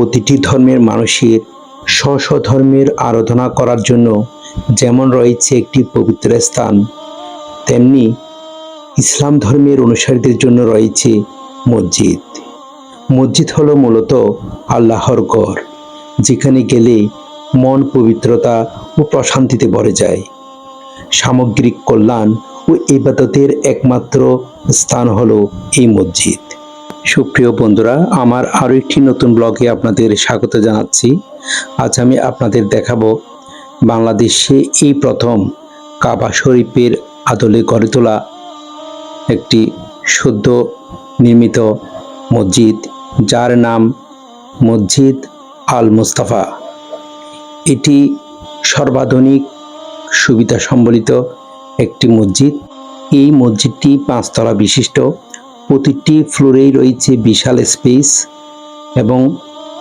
প্রতিটি ধর্মের মানুষের স্ব স্ব ধর্মের আরাধনা করার জন্য যেমন রয়েছে একটি পবিত্র স্থান, তেমনি ইসলাম ধর্মের অনুসারীদের জন্য রয়েছে মসজিদ। মসজিদ হলো মূলত আল্লাহর ঘর, যেখানে গেলে মন পবিত্রতা ও প্রশান্তিতে ভরে যায়। সামগ্রিক কল্যাণ ও ইবাদতের একমাত্র স্থান হলো এই মসজিদ। সুপ্রিয় বন্ধুরা, আমার আরও একটি নতুন ব্লগে আপনাদের স্বাগত জানাচ্ছি। আজ আমি আপনাদের দেখাবো বাংলাদেশে এই প্রথম কাবা শরীফের আদলে গড়ে তোলা একটি সদ্য নির্মিত মসজিদ, যার নাম মসজিদ আল মুস্তাফা এটি সর্বাধুনিক সুবিধা সম্বলিত একটি মসজিদ। এই মসজিদটি পাঁচতলা বিশিষ্ট। প্রতিটি ফ্লোরেই রয়েছে বিশাল স্পেস এবং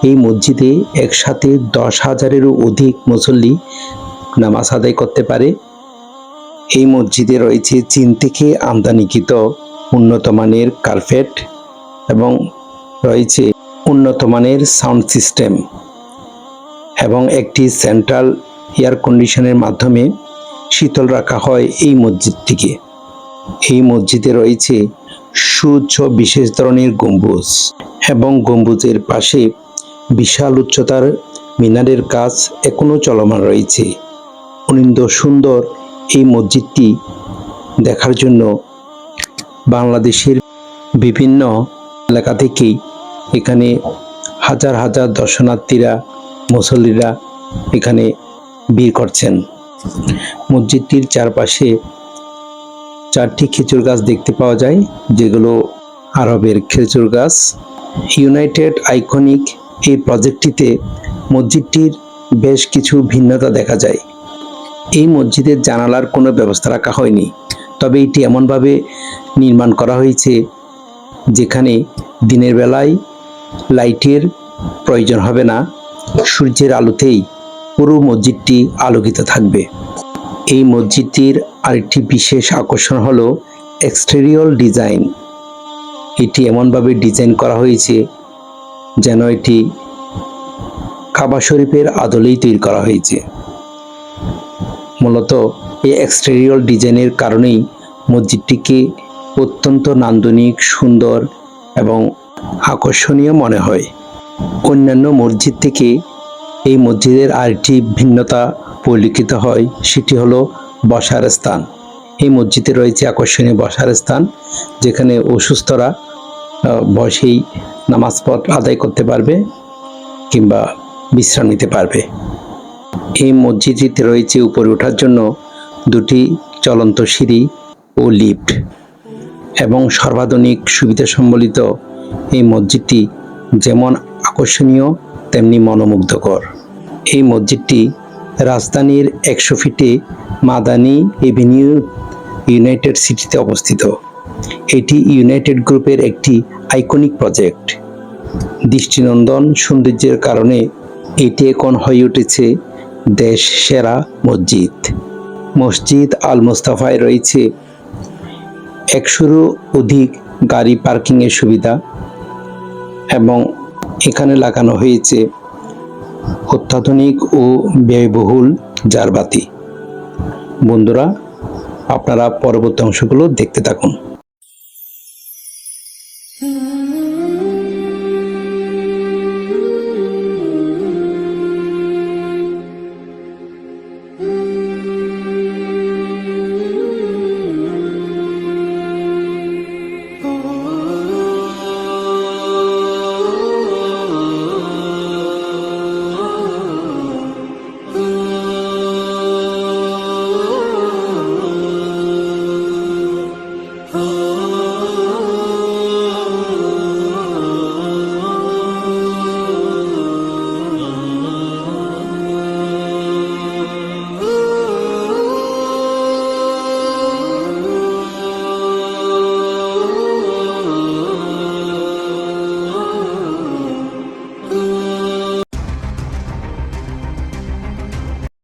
এই মসজিদে একসাথে দশ হাজারেরও অধিক মুসল্লি নামাজ আদায় করতে পারে। এই মসজিদে রয়েছে চীন থেকে আমদানিকৃত উন্নত মানের কার্পেট এবং রয়েছে উন্নত মানের সাউন্ড সিস্টেম এবং একটি সেন্ট্রাল এয়ার কন্ডিশনের মাধ্যমে শীতল রাখা হয় এই মসজিদটিকে। এই মসজিদে রয়েছে সুউচ্চ বিশেষ ধরনের গম্বুজ এবং গম্বুজের পাশে বিশাল উচ্চতার মিনারের কাজ এখনও চলমান রয়েছে। অনিন্দ সুন্দর এই মসজিদটি দেখার জন্য বাংলাদেশের বিভিন্ন এলাকা থেকেই এখানে হাজার হাজার দর্শনার্থীরা, মুসল্লিরা এখানে ভিড় করছেন। মসজিদটির চারপাশে চারটি খেজুর গাছ দেখতে পাওয়া যায়, যেগুলো আরবের খেজুর গাছ। ইউনাইটেড আইকনিক এই প্রজেক্টটিতে মসজিদটির বেশ কিছু ভিন্নতা দেখা যায়। এই মসজিদের জানালার কোনো ব্যবস্থা রাখা হয়নি, তবে এটি এমনভাবে নির্মাণ করা হয়েছে, যেখানে দিনের বেলায় লাইটের প্রয়োজন হবে না, সূর্যের আলোতেই পুরো মসজিদটি আলোকিত থাকবে। এই মসজিদটির আরেকটি বিশেষ আকর্ষণ হলো এক্সটেরিয়র ডিজাইন এটি এমনভাবে ডিজাইন করা হয়েছে যেন এটি কাবা শরীফের আদলেই তৈরি করা হয়েছে। মূলত এই এক্সটেরিয়র ডিজাইনের কারণেই মসজিদটিকে অত্যন্ত নান্দনিক, সুন্দর এবং আকর্ষণীয় মনে হয়। অন্যান্য মসজিদ থেকে এই মসজিদের আরেকটি ভিন্নতা পরিলক্ষিত হয়, সেটি হলো বসার স্থান। এই মসজিদে রয়েছে আকর্ষণীয় বসার স্থান, যেখানে অসুস্থরা বসেই নামাজ পথ আদায় করতে পারবে কিংবা বিশ্রাম নিতে পারবে। এই মসজিদটিতে রয়েছে উপরে ওঠার জন্য দুটি চলন্ত সিঁড়ি ও লিফট এবং সর্বাধুনিক সুবিধা সম্বলিত এই মসজিদটি যেমন আকর্ষণীয়, তেমনি মনোমুগ্ধকর। এই মসজিদটি রাজধানীর একশো ফিটে মাদানী এভিনিউ ইউনাইটেড সিটিতে অবস্থিত। এটি ইউনাইটেড গ্রুপের একটি আইকনিক প্রজেক্ট। দৃষ্টিনন্দন সৌন্দর্যের কারণে এটি এখন হয়ে উঠেছে দেশ সেরা মসজিদ। মসজিদ আল মোস্তাফায় রয়েছে। একশোরও অধিক গাড়ি পার্কিংয়ের সুবিধা এবং এখানে লাগানো হয়েছে অত্যাধুনিক ও ব্যয়বহুল জারবাতি। বন্ধুরা আপনারা পরবর্তী অংশগুলো দেখতে থাকুন।